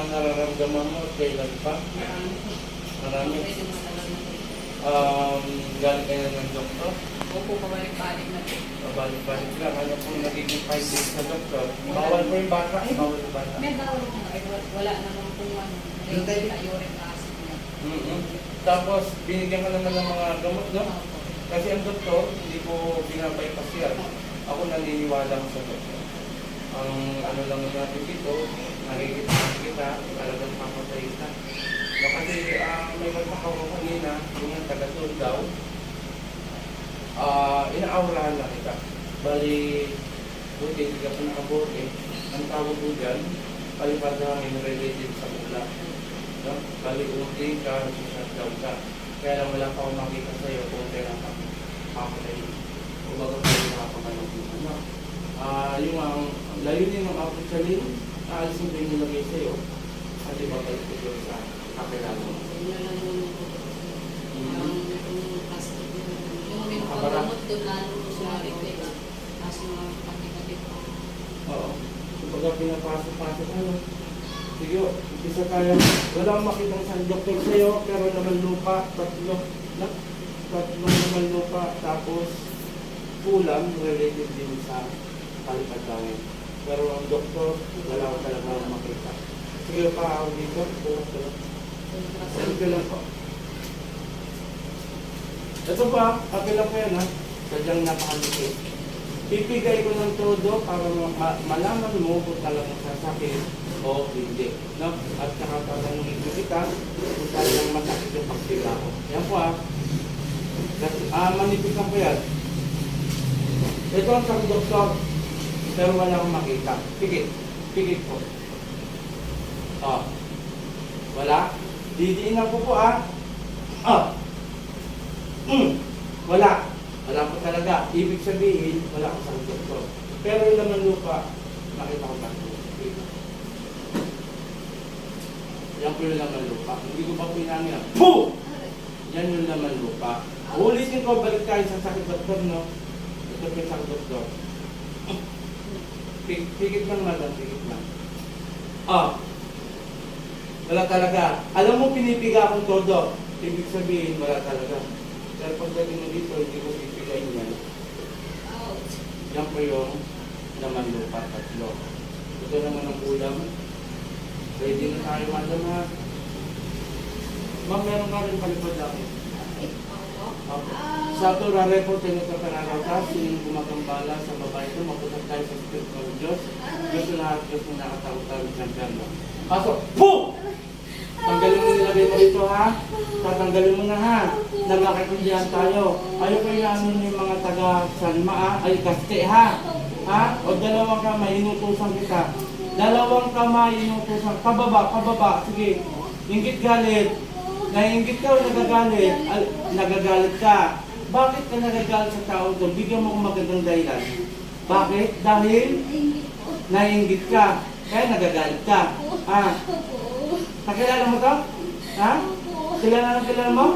mga nararamdaman mo at kailan pa? Marami na. Um, galing kayo ng doktor? Opo, pabalik-balik na po. Pabalik-balik lang. Ano po nagiging 5 days sa doktor? Bawal po yung bata? Bawal yung bata? May bawal po na. Wala naman po ano. Yung tayo- na uric acid niya. mm Tapos, binigyan ka naman ng mga gamot, no? Kasi ang doktor, hindi po binabypass yan. Ako naniniwala ko sa doktor. Ang ano lang natin dito, nakikita kita, talagang papatay ka. No, kasi ah, may magpakaw ko kanina, yung ang taga daw, ah inaaurahan na kita. Bali, buti, hindi ka pa nakabuti. Ang tawag ko dyan, palipad namin related sa mula. No? Bali, umuti ka, nasa-shutdown ka. Kaya lang wala pa akong makita sa'yo kung kailan ka papatay. Kumbaga pa yung nakapagano dito. Ah, yung ang layunin ng output sa lin, aalisin ko yung nilagay sa'yo. At ibabalik ko yun sa kakilala mo. Mhm. Mga pati-pati po. Oo. Kumbaga pinapasok-pasok ano. Sige, isa tayo. Wala akong makitang sa doktor sa'yo, pero naman lupa, tatlo. Na, tatlo naman lupa, tapos kulang related din sa palipad langit. Pero ang doktor, wala ko talaga makita. Sige pa ako dito, tulog ko lang. Ko lang po. Ito pa, kapila ko yan ha. Sadyang napakalipid. Pipigay ko ng todo para ma- ma- malaman mo kung talagang sasakit o hindi. No? At saka tatanungin ko kita kung talagang masakit yung pagpila ko. Yan po. Kasi, ah, manipisan ko yan. Ito ang sabi doktor, pero wala akong makita. Pigit. Pigit po. Oh. Wala? Didiinan ko po ah. Ah. Mm. Wala. Wala po talaga. Ibig sabihin, wala ko sa doktor. Pero yung laman lupa, makita ko ba? Yan po yung laman lupa. Hindi ko pa pinangin. yan. Puh! Yan yung laman lupa. Ulitin ko, balik tayo sa sakit doktor, no? Ito po yung sakit doktor. Pigit lang madam, pigit lang. Ah. Wala talaga. Alam mo, pinipiga akong todo. Ibig sabihin, wala talaga. Pero pagdating mo dito, hindi ko pipigayin yan. Yan po yung laman lupa tatlo. Ito naman ang ulam. Ready na tayo, madam ha. Ma'am, meron nga rin palipad namin. Sa ito, rareport tayo sa pananatas, yung gumagambala sa babae ito, mapunta tayo sa Spirit ng Diyos. Diyos na lahat, Diyos na nakatawag-tawag ng ganda. Pasok, PUH! Tanggalin mo nilagay mo rito ha. Tatanggalin mo na ha. Nagkakaintindihan tayo. Ayoko yung ano yung mga taga Sanma ha. Ay, kaste ha. Ha? O dalawang kamay, inutusan kita. Dalawang kamay, inutusan. Pababa, pababa. Sige. Ingit galit. Nainggit ka o nagagalit? Al nagagalit ka. Bakit ka nagagalit sa tao to? Bigyan mo kong magandang dahilan. Bakit? Dahil nainggit ka. Kaya nagagalit ka. Ah, Nakilala mo to? Ha? Kilala na kilala mo?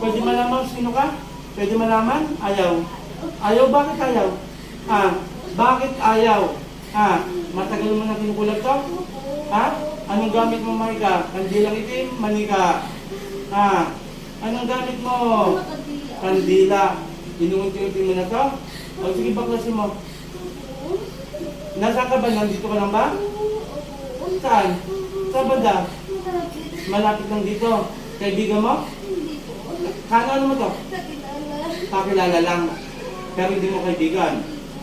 Pwede malaman sino ka? Pwede malaman? Ayaw. Ayaw? Bakit ayaw? Ha? Bakit ayaw? Ha? Matagal mo na kinukulat to? Ha? Anong gamit mo, Maika? Kandilang itim? Manika? Ha? Anong gamit mo? Kandila. Inuunti-unti mo na to? O sige, baklasin mo. Nasaan ka ba? Nandito ka lang ba? Saan? Sa banda? Malapit lang dito. Kaibigan mo? Kano ano mo to? Kakilala lang. Pero hindi mo kaibigan.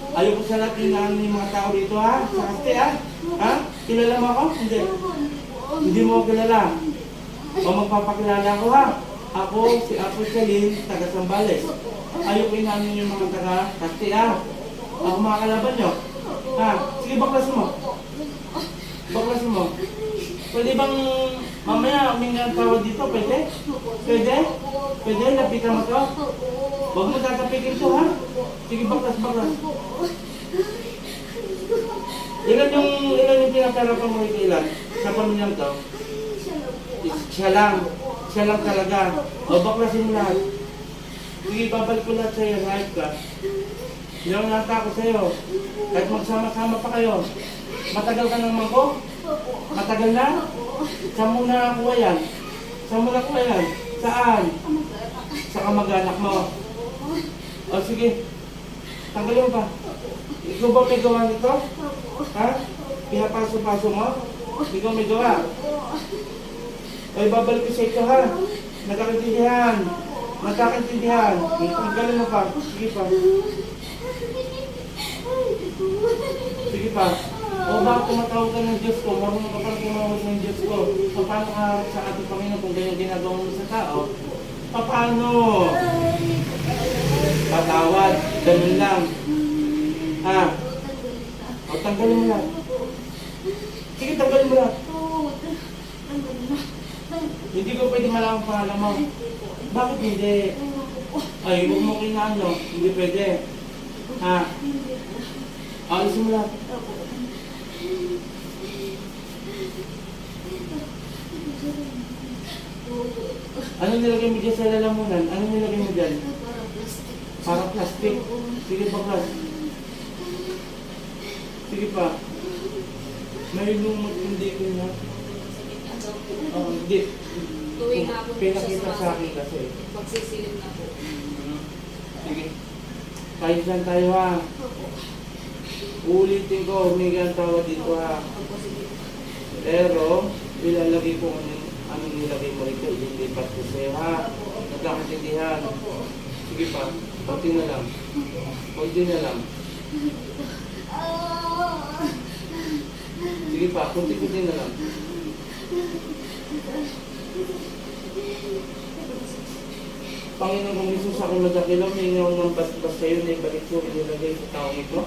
Ayoko sa lahat yung yung mga tao dito ha? Sa kaste ha? Ha? Kilala mo ako? Hindi. Hindi mo ako kilala. O magpapakilala ko ha? Ako, si Apo Celine, taga Sambales. Ayoko inanin yung mga taga kaste ha? Ako mga kalaban nyo. Ha? Sige, baklasin mo. Baklasin mo. Pwede bang mamaya humingi ang tawad dito? Pwede? Pwede? Pwede? Lapitan mo to? Huwag mo tatapikin to ha? Sige, baklas, baklas. Ilan yung, ilan yung pinaparapan mo ito ilan? Sa pamilyang to? Siya lang. Siya lang talaga. O baklasin mo lahat. Sige, babalik ko lahat sa'yo. Right ka. Hindi ako sa'yo. Kahit magsama-sama pa kayo. Matagal ka ng mangko? Matagal na? Saan mo nakakuha yan? Saan mo nakuha yan? Saan? Sa kamag-anak mo. O sige, tanggalin mo pa. Ikaw ba may gawa nito? Ha? Pinapaso-paso mo? Ikaw may gawa? O ibabalik ko sa ito ha? Nagkakaintindihan. Nagkakaintindihan. Tanggalin mo pa. Sige pa. Sige pa. O bakit tumatawag ka ng Diyos ko? Marunong ka pang tumawag ng Diyos ko. So, paano ka sa ating Panginoon kung ganyan ginagawa mo sa tao? Paano? Patawad. Ganun lang. Ha? O tanggalin mo lang. Sige, tanggalin mo lang. Hindi malaman pangalan mo. Bakit hindi? Ay, huwag mo kinaano. Hindi pwede. Ha? Alisin mo lang. Ano nilagay mo dyan sa lalamunan? Ano nilagay mo dyan? Parang plastic. Sige pa, Klas. Sige pa. May lumot hindi ko na. Oh, hindi. Tuwing hapon po siya Pinakita sa akin kasi. Pagsisilip na po. Sige. Kahit lang tayo ha. Ulitin ko, humingi ang tawad dito ha. Opo, sige. Pero, ilalagay ko ano, ano nilagay mo rito, ililipat ko sa'yo ha. Nagkakaintindihan. Sige pa, konti na lang. Konti na lang. Sige pa, konti-konti na lang. Panginoon kong Isus, ako nagkakilaw, may ngayon ng basbas sa iyo na ibalik ko inilagay sa taong ito.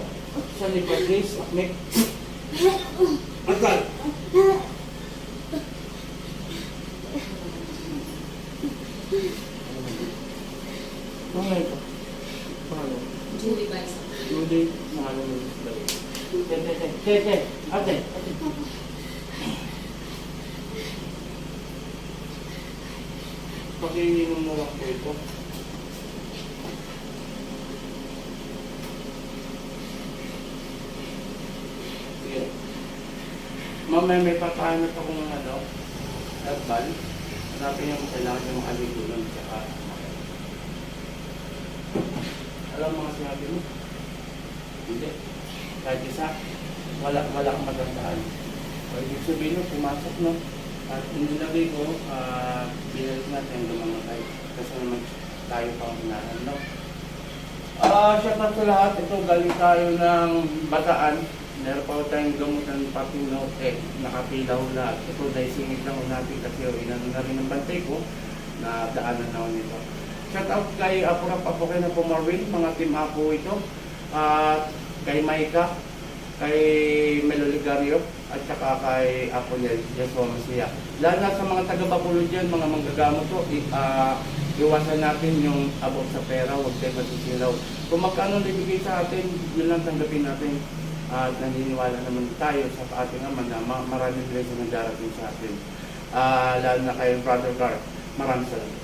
Sa ni Patrice, Mek. Atal! Ano ito? Paano? Julie Baisa. Sa ano mo balik. Te, te, Pakiinom mo lang po ito. Sige. Mamaya may papahanap akong ano, herbal. Hanapin yung kailangan yung aligulan tsaka alam mo mga sinabi mo? Hindi. Kahit isa, wala, wala kang matandaan. O ibig sabihin no, pumasok no. At inilagay ko, ah, binalik natin ang lumamatay. Kasi tayo pa ang hinahan, no? Ah, shout out sa lahat. Ito, galing tayo ng bataan. Meron pa tayong gamutan pati no, eh, nakapilaw lahat. Ito, dahil singit lang natin kasi inano na rin ang bantay ko na daanan na nito. Shout out kay Apo Rap Apo kay na Marvin, mga team Apo ito. At kay Maika, kay Melo Ligario, at saka kay Apo Yel, Jesuo Masiya. Lalo na sa mga taga-Bacolod dyan, mga manggagamot to, i- ah, iwasan natin yung abot sa pera, huwag tayo masisilaw. Kung magkano nabigay sa atin, yun lang tanggapin natin. At naniniwala naman tayo sa ating naman na ma- maraming blessing ang darating sa atin. Ah, lalo na kay Brother Gar, maraming salamat.